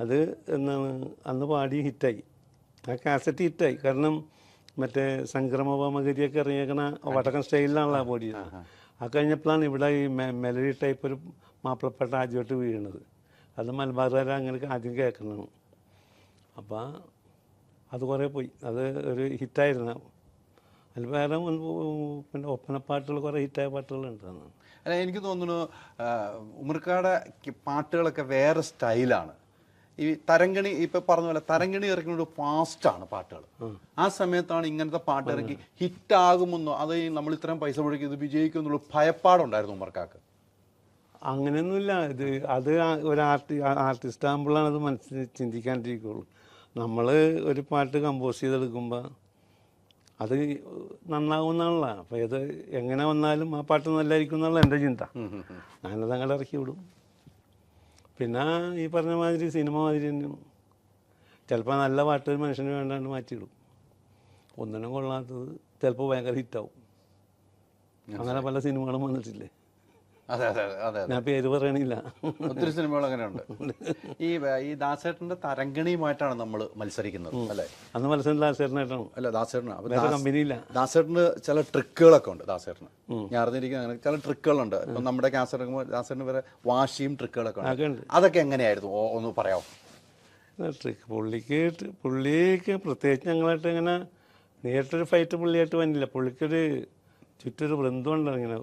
അത് എന്താണ് അന്ന് പാടി ഹിറ്റായി. ആ കാസറ്റ് ഹിറ്റായി. കാരണം മറ്റേ സംക്രമോപമഗതിയൊക്കെ ഇറങ്ങിയേക്കണ വടക്കൻ സ്റ്റൈലിലാണല്ലോ പാടിയത്. ആ കഴിഞ്ഞപ്പോഴാണ് ഇവിടെ ഈ മെ- മെലഡി ടൈപ്പ് ഒരു മാപ്പിളപ്പാട്ട് ആദ്യമായിട്ട് വീഴുന്നത് അത് മലബാറുകാരെ അങ്ങനെ ആദ്യം കേൾക്കുന്നതാണ് അപ്പോൾ അത് കുറേ പോയി. അത് ഒരു ഹിറ്റായിരുന്നു. അതിൽ വേറെ പിന്നെ ഒപ്പനപ്പാട്ടുകൾ കുറേ ഹിറ്റായ പാട്ടുകളുണ്ട് അന്ന്. അല്ല എനിക്ക് തോന്നുന്നു ഉമർക്കാടെ പാട്ടുകളൊക്കെ വേറെ സ്റ്റൈലാണ്. ഈ തരങ്കണി ഇപ്പൊ പറഞ്ഞ പോലെ തരങ്കണി ഇറക്കുന്നത് ഫാസ്റ്റാണ് പാട്ടുകൾ ആ സമയത്താണ് ഇങ്ങനത്തെ പാട്ട് ഇറക്കി ഹിറ്റ് ആകുമെന്നോ അത് നമ്മൾ ഇത്രയും പൈസ മുടക്കി ഇത് വിജയിക്കും എന്നുള്ള ഭയപ്പാടുണ്ടായിരുന്നു ഉമർക്കാക്ക് അങ്ങനെയൊന്നുമില്ല. ഇത് അത് ഒരു ആർട്ടി ആർട്ടിസ്റ്റ് ആകുമ്പോഴാണ് അത് മനസ്സിൽ ചിന്തിക്കാണ്ടിരിക്കുള്ളൂ. നമ്മൾ ഒരു പാട്ട് കമ്പോസ് ചെയ്തെടുക്കുമ്പോൾ അത് നന്നാവുന്നുള്ള അപ്പോൾ ഇത് എങ്ങനെ വന്നാലും ആ പാട്ട് നല്ലായിരിക്കും എന്നുള്ള എന്റെ ചിന്ത. ഞാനത് അങ്ങോട്ട് ഇറക്കി വിടും. പിന്നെ ഈ പറഞ്ഞ മാതിരി സിനിമ മാതിരി തന്നെയാണ് ചിലപ്പോൾ നല്ല പാട്ട് ഒരു മനുഷ്യന് വേണ്ടാണ്ട് മാറ്റിയിടും. ഒന്നിനും കൊള്ളാത്തത് ചിലപ്പോൾ ഭയങ്കര ഹിറ്റാവും അങ്ങനെ പല സിനിമകളും വന്നിട്ടില്ലേ? അതെ അതെ അതെ ഞാൻ പേര് പറയണില്ല. ഒത്തിരി സിനിമകൾ അങ്ങനെയുണ്ട്. ഈ ഈ ദാസേട്ടന്റെ തരംഗിണിയുമായിട്ടാണ് നമ്മൾ മത്സരിക്കുന്നത് അല്ലേ? അന്ന് മത്സരം ദാസേട്ടനായിട്ടാണ്. അല്ല ദാസേട്ടന അപ്പൊ കമ്പനിയില്ല. ദാസേട്ടന് ചില ട്രിക്കുകളൊക്കെ ഉണ്ട് ദാസേട്ടന്. ഞാൻ അറിഞ്ഞിരിക്കുന്ന അങ്ങനെ ചില ട്രിക്കുകളുണ്ട്. ഇപ്പം നമ്മുടെ ക്യാൻസർ ദാസേട്ടന് വരെ വാശിയും ട്രിക്കുകളൊക്കെ ഉണ്ട്. അതൊക്കെ എങ്ങനെയായിരുന്നു? ഒന്ന് പറയാമോ? ട്രിക്ക് പുള്ളിക്ക് പുള്ളിക്ക് പ്രത്യേകിച്ച് ഞങ്ങളായിട്ട് ഇങ്ങനെ നേരിട്ടൊരു ഫൈറ്റ് പുള്ളിയായിട്ട് വന്നില്ല. പുള്ളിക്കൊരു ചുറ്റൊരു വൃന്ദം ഉണ്ടായിരുന്നു ഇങ്ങനെ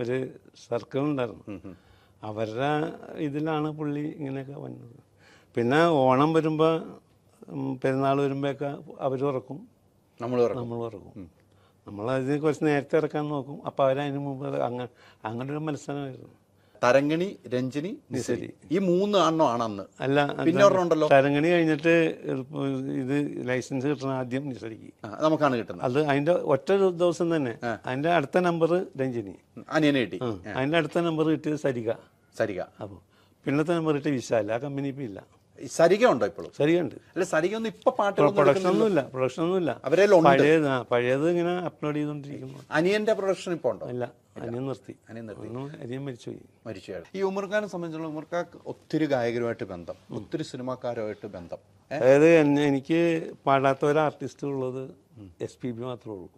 ഒരു സർക്കിൾ ഉണ്ടായിരുന്നു. അവരുടെ ഇതിലാണ് പുള്ളി ഇങ്ങനെയൊക്കെ വന്നത്. പിന്നെ ഓണം വരുമ്പോൾ പെരുന്നാൾ വരുമ്പോഴൊക്കെ അവർ ഉറക്കും. നമ്മൾ നമ്മൾ ഇറക്കും നമ്മളതിന് കുറച്ച് നേരത്തെ ഇറക്കാൻ നോക്കും. അപ്പോൾ അവരതിന് മുമ്പ് അങ്ങനെ അങ്ങനെ ഒരു മത്സരമായിരുന്നു. തരങ്കണി രഞ്ജിനി നിസരി. ഈ മൂന്ന് എണ്ണമാണ് അന്ന് അല്ല പിന്നെ ഉണ്ടല്ലോ. തരങ്ങണി കഴിഞ്ഞിട്ട് ഇത് ലൈസൻസ് കിട്ടണം ആദ്യം നിസരിക്ക്. നമുക്കാണ് കിട്ടുന്നത്. അത് അതിന്റെ ഒറ്റ ദിവസം തന്നെ. അതിന്റെ അടുത്ത നമ്പർ രഞ്ജിനി. അനിയനെ കിട്ടി. അതിന്റെ അടുത്ത നമ്പർ കിട്ടിയത് സരിക. സരിക. അപ്പോൾ പിന്നത്തെ നമ്പർ കിട്ടിയ വിശാല ആ കമ്പനി ഇപ്പം ഇല്ല. സരിക ഉണ്ടോ ഇപ്പോഴും? സരികയുണ്ട്. അല്ല സരിക ഒന്നും ഇപ്പൊ പാട്ട് പ്രൊഡക്ഷൻ ഒന്നുമില്ല പ്രൊഡക്ഷൻ ഒന്നുമില്ല. അവരെ പഴയത് ആ പഴയത് ഇങ്ങനെ അപ്ലോഡ് ചെയ്തുകൊണ്ടിരിക്കുന്നു അനിയന്റെ പ്രൊഡക്ഷൻ ഇപ്പൊ ഉണ്ടോ? അല്ല അനിയൻ നിർത്തി. അനിയൻ നിർത്തി. ഒന്നും അനിയൻ മരിച്ചുപോയി. മരിച്ചുപോയത് ഈ ഉമർഖാനെ സംബന്ധിച്ചുള്ള ഉമർഖാക്ക് ഒത്തിരി ഗായകരുമായിട്ട് ബന്ധം ഒത്തിരി സിനിമാക്കാരുമായിട്ട് ബന്ധം. ഏ? അതായത് എന്നെ എനിക്ക് പാടാത്ത ഒരു ആർട്ടിസ്റ്റ് ഉള്ളത് എസ് പി ബി മാത്രമേ ഉള്ളൂ.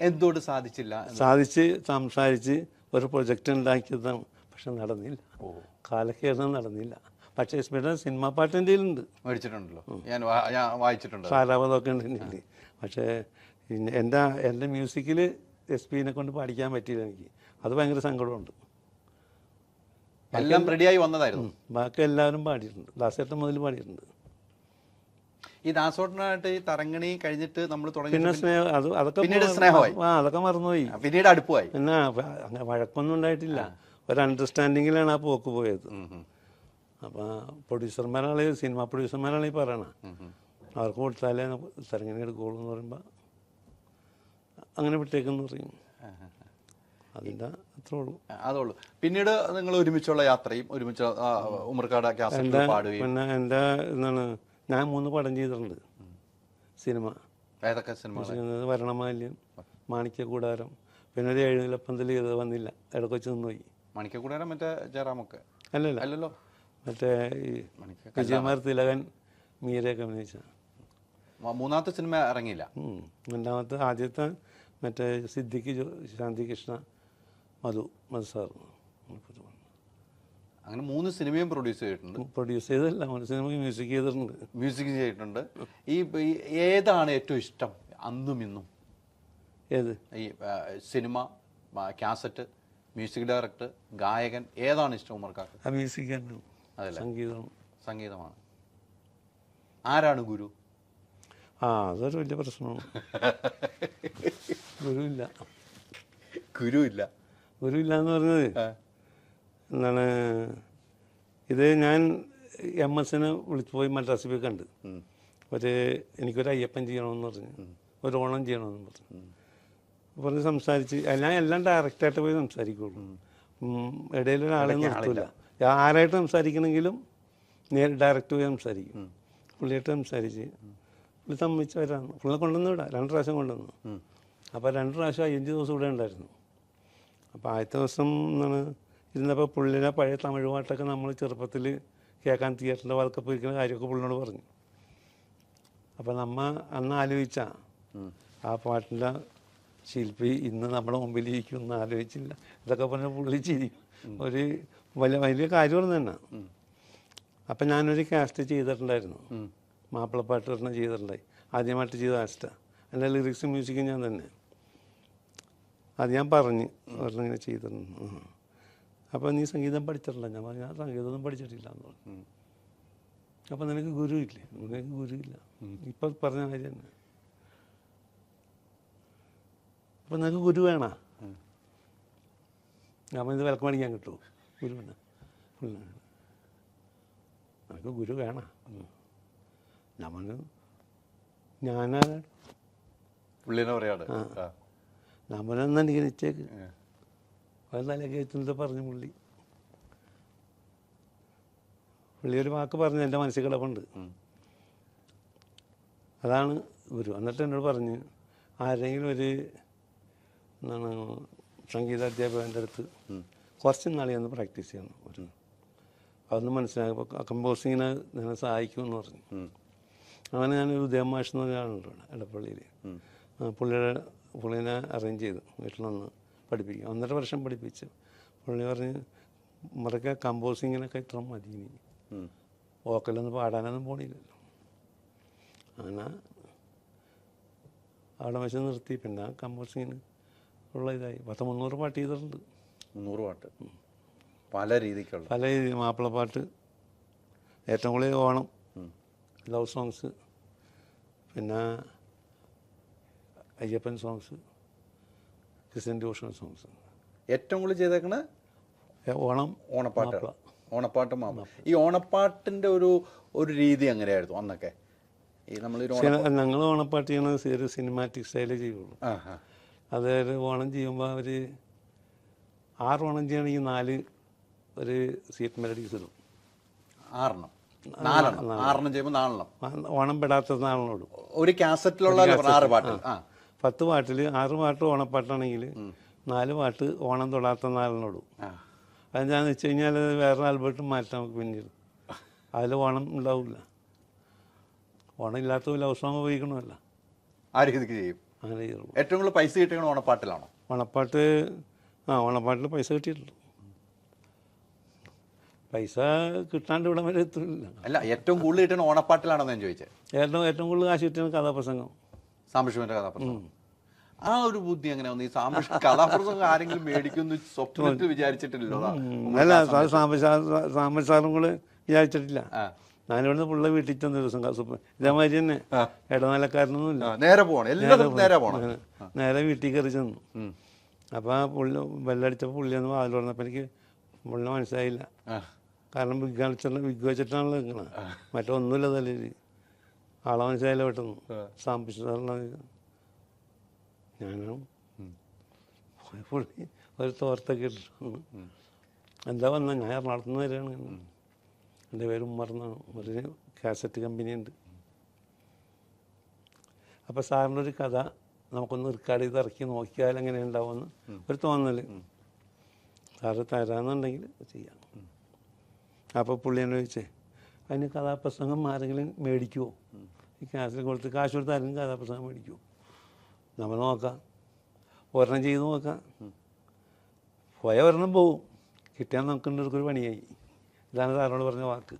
എന്തുകൊണ്ട് സാധിച്ചില്ല എന്ന്? സാധിച്ച് സംസാരിച്ച് ഒരു പ്രൊജക്റ്റ് ഉണ്ടാക്കിയതാണ് പക്ഷെ നടന്നില്ല. കാലക്കേടം നടന്നില്ല. പക്ഷേ സ്മിത സിനിമാ പാട്ട് എന്റെ ഉണ്ട് മേടിച്ചിട്ടുണ്ടല്ലോ. ഞാൻ ഞാൻ വായിച്ചിട്ടുണ്ട്. സാരാപഥമൊക്കെ ഉണ്ട് എന്റെ പക്ഷേ എന്റെ എന്റെ മ്യൂസിക്കിൽ എസ് പിനെ കൊണ്ട് പഠിക്കാൻ പറ്റിയില്ല എനിക്ക്. അത് ഭയങ്കര സങ്കടമുണ്ട്. എല്ലാം റെഡിയായി വന്നതായിരുന്നു. ബാക്കി എല്ലാവരും പാടിയിട്ടുണ്ട്. ദാസേട്ടൻ മുതൽ പാടിയിട്ടുണ്ട്. ഈ ദാസോട്ടനായിട്ട് ഈ തരങ്ങണി കഴിഞ്ഞിട്ട് നമ്മൾ തുടങ്ങി പിന്നെ സ്നേഹം അത് അതൊക്കെ പിന്നീട് സ്നേഹമായി. ആ അതൊക്കെ മറന്നുപോയി. പിന്നീട് അടുപ്പമായി. പിന്നെ അങ്ങനെ വഴക്കൊന്നും ഉണ്ടായിട്ടില്ല. ഒരു അണ്ടർസ്റ്റാൻഡിങ്ങിലാണ് ആ പോക്ക് പോയത്. അപ്പോൾ പ്രൊഡ്യൂസർമാരാണ് സിനിമ പ്രൊഡ്യൂസർമാരാണ് ഈ പറയണത് അവർക്ക് കൊടുത്താലേ സ്ഥലങ്ങനെ എടുക്കുകയുള്ളൂ എന്ന് പറയുമ്പോൾ അങ്ങനെ വിട്ടേക്കെന്ന് പറയും. അതിന്റെ അത്രേ ഉള്ളൂ. അതുള്ളൂ പിന്നീട് നിങ്ങൾ ഒരുമിച്ചുള്ള യാത്രയും ഒരുമിച്ച് കാസറ്റ് പാടുകയും. പിന്നെ എന്റെ എന്താണ് ഞാൻ മൂന്ന് പടം ചെയ്തിട്ടുണ്ട് സിനിമ. ഏതൊക്കെ ചെയ്യുന്നത് വരണമാല്യം മാണിക്യ കൂടാരം പിന്നെ ഒരു ഏഴുനിലപ്പന്തൽ ചെയ്ത് വന്നില്ല. ഇടക്കൊച്ചു വെച്ച് നിന്ന് പോയി മണിക്കൂടാരം മറ്റേ ജയറാമൊക്കെ? അല്ലല്ലോ. അല്ലല്ലോ. മറ്റേ ഈ വിജയകുമാർ തിലകൻ മീരയൊക്കെ അഭിനയിച്ച. മൂന്നാമത്തെ സിനിമ ഇറങ്ങിയില്ല. രണ്ടാമത്തെ ആദ്യത്തെ മറ്റേ സിദ്ദിഖ് ശാന്തി കൃഷ്ണ മധു മധു സാർ അങ്ങനെ മൂന്ന് സിനിമയും പ്രൊഡ്യൂസ് ചെയ്തിട്ടുണ്ട്. പ്രൊഡ്യൂസ് ചെയ്തല്ല മൂന്ന് സിനിമ മ്യൂസിക് ചെയ്തിട്ടുണ്ട്. മ്യൂസിക് ചെയ്തിട്ടുണ്ട്. ഈ ഏതാണ് ഏറ്റവും ഇഷ്ടം? അന്നും ഇന്നും. ഏത്? ഈ cinema cassette cassette music director ഗായകൻ ഏതാണ് ഇഷ്ടം ഉമർക്കാക്ക്? മ്യൂസിക് അതല്ലേ? സംഗീതം. സംഗീതമാണ്. ആരാണ് ഗുരു? ആ അതൊരു വലിയ പ്രശ്നമാണ്. ഗുരുവില്ല. ഗുരുവില്ല. ഗുരുവില്ല എന്ന് പറഞ്ഞത്? എന്താണ് ഇത് ഞാൻ എം എസിനെ വിളിച്ചു പോയി മദ്രാസിൽ പോയി കണ്ട് ഒരു എനിക്കൊരു അയ്യപ്പൻ ചെയ്യണമെന്ന് പറഞ്ഞു. ഒരു ഓണം ചെയ്യണമെന്ന് പറഞ്ഞു. പറഞ്ഞ് സംസാരിച്ച് ഞാൻ എല്ലാം ഡയറക്റ്റായിട്ട് പോയി സംസാരിക്കുള്ളൂ. ഇടയിലൊരാളെ നിർത്തില്ല ആരായിട്ട് സംസാരിക്കണമെങ്കിലും നേരെ ഡയറക്റ്റ് പോയി സംസാരിക്കും. പുള്ളിയായിട്ട് സംസാരിച്ച് പുള്ളി സമ്മതിച്ച് വരാം പുള്ളിനെ കൊണ്ടുവന്ന് വിടാം രണ്ട് പ്രാവശ്യം കൊണ്ടുവന്നു. അപ്പോൾ രണ്ട് പ്രാവശ്യം അയ്യഞ്ച് ദിവസം ഇവിടെ ഉണ്ടായിരുന്നു. അപ്പോൾ ആദ്യത്തെ ദിവസം എന്താണ് ഇരുന്നപ്പോൾ പുള്ളിനെ പഴയ തമിഴ് പാട്ടൊക്കെ നമ്മൾ ചെറുപ്പത്തിൽ കേൾക്കാൻ തിയേറ്ററിന്റെ വാതൊക്കെ പോയിരിക്കുന്ന കാര്യമൊക്കെ പുള്ളിനോട് പറഞ്ഞു. അപ്പോൾ നമ്മ അന്ന് ആലോചിച്ച ആ പാട്ടിന്റെ ശില്പി ഇന്ന് നമ്മുടെ മുമ്പിൽ ഇരിക്കും എന്ന് ആലോചിച്ചില്ല. ഇതൊക്കെ പറഞ്ഞ പുള്ളി ചിരി ഒരു വലിയ വലിയ കാര്യം തന്നെ. അപ്പം ഞാനൊരു കാസ്റ്റ് ചെയ്തിട്ടുണ്ടായിരുന്നു. മാപ്പിളപ്പാട്ട് ഒരെണ്ണം ചെയ്തിട്ടുണ്ടായി. ആദ്യമായിട്ട് ചെയ്ത കാസ്റ്റാണ് അല്ല ലിറിക്സും മ്യൂസിക്കും ഞാൻ തന്നെ. അത് ഞാൻ പറഞ്ഞ് ഒരെണ്ണം ഇങ്ങനെ ചെയ്തിരുന്നു അപ്പോൾ നീ സംഗീതം പഠിച്ചിട്ടില്ല ഞാൻ പറഞ്ഞു ഞാൻ സംഗീതമൊന്നും പഠിച്ചിട്ടില്ല എന്ന് പറഞ്ഞു. അപ്പം നിനക്ക് ഗുരു ഇല്ലേ? നിനക്ക് ഗുരു ഇല്ല. ഇപ്പം പറഞ്ഞ കാര്യം തന്നെ. അപ്പം നിനക്ക് ഗുരു വേണ? അപ്പം ഇത് വിലക്ക് മേടിക്കാൻ കിട്ടുമോ ഗുരു വേണ? നിനക്ക് ഗുരു വേണ? നമ്മൾ ഞാൻ പുള്ളിനെ പറയാണ് അത് എത്തുന്നത് പറഞ്ഞു പുള്ളി. പുള്ളി ഒരു വാക്ക് പറഞ്ഞു എന്റെ മനസ്സിൽ കിടപ്പുണ്ട്. അതാണ് ഗുരു. എന്നിട്ട് എന്നോട് പറഞ്ഞ് ആരെങ്കിലും ഒരു എന്താണ് സംഗീത അധ്യാപകന്റെ അടുത്ത് കുറച്ച് നാളെ ഒന്ന് പ്രാക്ടീസ് ചെയ്യണം ഒരു അതൊന്ന് മനസ്സിലായപ്പോൾ കമ്പോസിങ്ങിനെ നിന്നെ സഹായിക്കുമെന്ന് പറഞ്ഞു. അങ്ങനെ ഞാനൊരു ഉദയം മാഷ് എന്ന് പറഞ്ഞ ആളുണ്ട് എടപ്പള്ളിയിൽ പുള്ളിയുടെ പുള്ളിനെ അറേഞ്ച് ചെയ്തു വീട്ടിൽ വന്ന് പഠിപ്പിക്കും ഒന്നര വർഷം പഠിപ്പിച്ചു. പുള്ളി പറഞ്ഞ് മറക്ക കമ്പോസിങ്ങിനൊക്കെ ഇത്ര മതി ഇനി. വോക്കലൊന്നും പാടാനൊന്നും പോണില്ലല്ലോ. അങ്ങനെ അവിടെ വെച്ച് നിർത്തി. പിന്നെ കമ്പോസിങ്ങിന് ഉള്ള ഇതായി പത്ത് മുന്നൂറ് പാട്ട് ചെയ്തിട്ടുണ്ട്. മുന്നൂറ് പാട്ട്. പല രീതിക്കുള്ള. പല രീതി മാപ്പിളപ്പാട്ട് ഏറ്റവും കൂടുതൽ ഓണം. ലവ് സോങ്സ് പിന്നെ Ayyappan songs Christian tuition songs. ഏറ്റവും കൂടുതൽ ചെയ്തേക്കണ ഓണം ഓണപ്പാട്ട്. ഓണപ്പാട്ട് മാപ്പിള. ഈ ഓണപ്പാട്ടിന്റെ ഒരു ഒരു രീതി എങ്ങനെയായിരുന്നു അന്നൊക്കെ? ഈ നമ്മൾ ഞങ്ങൾ ഓണപ്പാട്ട് ചെയ്യണത് ഒരു സിനിമാറ്റിക് സ്റ്റൈലേ ചെയ്യുള്ളൂ. അതായത് ഓണം ചെയ്യുമ്പോൾ അവർ ആറ് ഓണം ചെയ്യണമെങ്കിൽ നാല് ഒരു സീറ്റ് മെലഡീസ് ഇടും. ആറെണ്ണം. നാലെണ്ണം. ആറെണ്ണം ചെയ്യുമ്പോൾ നാലെണ്ണം. ഓണം പെടാത്ത നാളിനോടും ഒരു കാസറ്റിലുള്ള ആറ് പാട്ട്. പത്ത് പാട്ടിൽ ആറ് പാട്ട് ഓണപ്പാട്ടാണെങ്കിൽ നാല് പാട്ട് ഓണം തൊടാത്ത നാളിനോടും ആ. അതെന്താണെന്ന് വെച്ച് കഴിഞ്ഞാൽ വേറെ ആൽബർട്ടും മാറ്റാം നമുക്ക് പിന്നീട്. അതിൽ ഓണം ഉണ്ടാവില്ല ഓണം ഇല്ലാത്ത ലവ് സോങ് ഉപയോഗിക്കണമല്ല ആ രീതിക്ക് ചെയ്യും? അങ്ങനെ ചെയ്തുള്ളൂ ഏറ്റവും കൂടുതൽ പൈസ കിട്ടിയത് ഓണപ്പാട്ടിലാണോ? ഓണപ്പാട്ട് ആ ഓണപ്പാട്ടിൽ പൈസ കിട്ടിയിട്ടുള്ളൂ പൈസ കിട്ടാണ്ട് ഇവിടെ വരെ എത്തില്ല അല്ല ഏറ്റവും കൂടുതൽ കിട്ടുന്ന ഓണപ്പാട്ടിലാണോ ഞാൻ ചോദിച്ചത് ഏറ്റവും ഏറ്റവും കൂടുതൽ കാശ് കിട്ടിയ കഥാപ്രസംഗം. സാംബശിവന്റെ കഥാപ്രസംഗം. ആ ഒരു ബുദ്ധി അങ്ങനെ വന്നു? ഈ സാംബശ കഥാപ്രസംഗം ആരെങ്കിലും മേടിക്കുന്നു സ്വപ്നത്തിൽ വിചാരിച്ചിട്ടില്ലല്ലോ. അല്ല സാമ്പ കൂടെ വിചാരിച്ചിട്ടില്ല. ഞാനിവിടുന്ന് പുള്ള വീട്ടിൽ ചെന്ന ദിവസം ഇതേമാതിരി തന്നെ. ഇടനിലക്കാരനൊന്നുമില്ല. ആ, നേരെ പോകണം നേരെ പോകണം നേരെ വീട്ടിൽ കയറി ചെന്നു. അപ്പോൾ ആ പുള്ളി ബെല്ലടിച്ചപ്പോൾ പുള്ളി ഒന്ന് വാതിൽ തുറന്നപ്പോൾ എനിക്ക് പുള്ളിനെ മനസ്സിലായില്ല. കാരണം വിഗ് കളിച്ചിട്ട് വിഗ് വെച്ചിട്ടാണല്ലോ നിൽക്കണത് മറ്റൊന്നുമില്ല തലയിൽ. ആളെ മനസ്സിലായില്ല പെട്ടെന്ന്. ആ. ഞാനും പുള്ളി ഒരു തോർത്തൊക്കെ ഇട്ടു എന്താ വന്ന? ഞാൻ എറണാകുളത്ത് നിന്ന് വരികയാണ് എന്റെ പേര് ഉമ്മർന്നാണ് ഒരു കാസറ്റ് കമ്പനിയുണ്ട്. അപ്പോൾ സാറിന്റെ ഒരു കഥ നമുക്കൊന്ന് റെക്കോർഡ് ചെയ്ത് ഇറക്കി നോക്കിയാൽ എങ്ങനെ ഉണ്ടാവുമെന്ന് ഒരു തോന്നൽ സാറ് തരാമെന്നുണ്ടെങ്കിൽ ചെയ്യാം. അപ്പോൾ പുള്ളി എന്നെ ചോദിച്ചേ അതിന് കഥാപ്രസംഗം ആരെങ്കിലും മേടിക്കുമോ ഈ കാസറ്റ് കൊടുത്ത് കാശ് കൊടുത്ത് ആരെങ്കിലും കഥാപ്രസംഗം മേടിക്കുമോ നമ്മൾ നോക്കാം. ഒരെണ്ണം ചെയ്ത് നോക്കാം. പോയ ഒരെണ്ണം പോവും. കിട്ടിയാൽ നമുക്ക് ഒരു പണിയായി. ഇതാണ് സാറിനോട് പറഞ്ഞ വാക്ക്.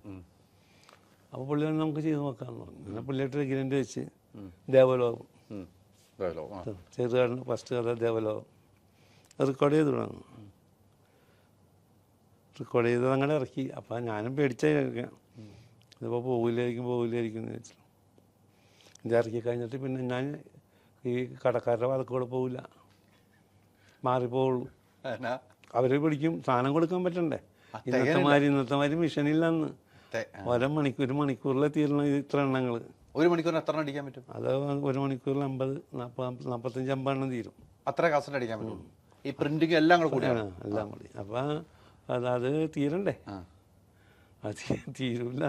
അപ്പോൾ പുള്ളി നമുക്ക് ചെയ്ത് നോക്കാമെന്ന് പറഞ്ഞു. പിന്നെ പുള്ളിയായിട്ട് എഗ്രിമെന്റ് വെച്ച് ദേവലോകം. ചെറുകാടിന് ഫസ്റ്റ് കഥ ദേവലോകം. റെക്കോർഡ് ചെയ്ത് വിടാം റെക്കോർഡ് ചെയ്ത് അങ്ങനെ ഇറക്കി. അപ്പം ഞാനും പേടിച്ചായിരിക്കാം. ഇതിപ്പോൾ പോകില്ലായിരിക്കും പോകില്ലായിരിക്കും എന്ന് വെച്ചു ഇത് ഇറക്കി കഴിഞ്ഞിട്ട് പിന്നെ ഞാൻ ഈ കടക്കാരുടെ വഴക്കൂടെ പോകില്ല മാറിപ്പോവുള്ളൂ. എന്നാ? അവർ പിടിക്കും. സാധനം കൊടുക്കാൻ പറ്റണ്ടേ? ആ, ഇന്നത്തെ മാതിരി ഇന്നത്തെ മാതിരി മിഷനില്ലെന്ന് ഓരോ മണിക്കൂർ ഒരു മണിക്കൂറിൽ തീരണം ഇത്ര എണ്ണങ്ങൾ ഒരു മണിക്കൂറിന് എത്ര എണ്ണം അടിക്കാൻ പറ്റും? അത് ഒരു മണിക്കൂറിൽ അമ്പത് നാൽപ്പത് നാൽപ്പത്തഞ്ച് അമ്പതെണ്ണം തീരും. അത്ര കാസറ്റ് അടിക്കാൻ പറ്റും? ഈ പ്രിന്റിങ് എല്ലാം കൂടെ കൂടിയാണ്? എല്ലാം കൂടി. അപ്പോൾ അത് അത് തീരണ്ടേ. അത് തീരൂല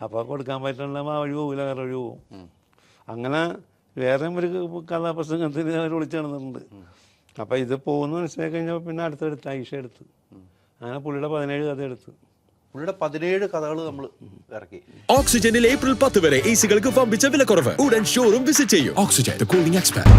അപ്പോൾ കൊടുക്കാൻ പറ്റുന്ന ആ വഴി പോകില്ല വേറെ വഴി പോകും അങ്ങനെ വേറെ ഒരു കഥാപ്രസംഗത്തിന് അവർ വിളിച്ചു നടന്നിട്ടുണ്ട്. അപ്പൊ ഇത് പോകുന്ന മനസ്സിലാക്കി കഴിഞ്ഞപ്പോൾ പിന്നെ അടുത്തെടുത്ത് ഐഷ എടുത്ത്. അങ്ങനെ പുള്ളിയുടെ പതിനേഴ് കഥ എടുത്തു. പുള്ളിയുടെ പതിനേഴ് കഥകൾ നമ്മൾ ഇറക്കി. ഓക്സിജനിൽ ഏപ്രിൽ പത്ത് വരെ എ സികൾക്ക് വമ്പിച്ച വിലക്കുറവ്. ഉടൻ ഷോറൂം വിസിറ്റ് ചെയ്യും. Oxygen cooling expert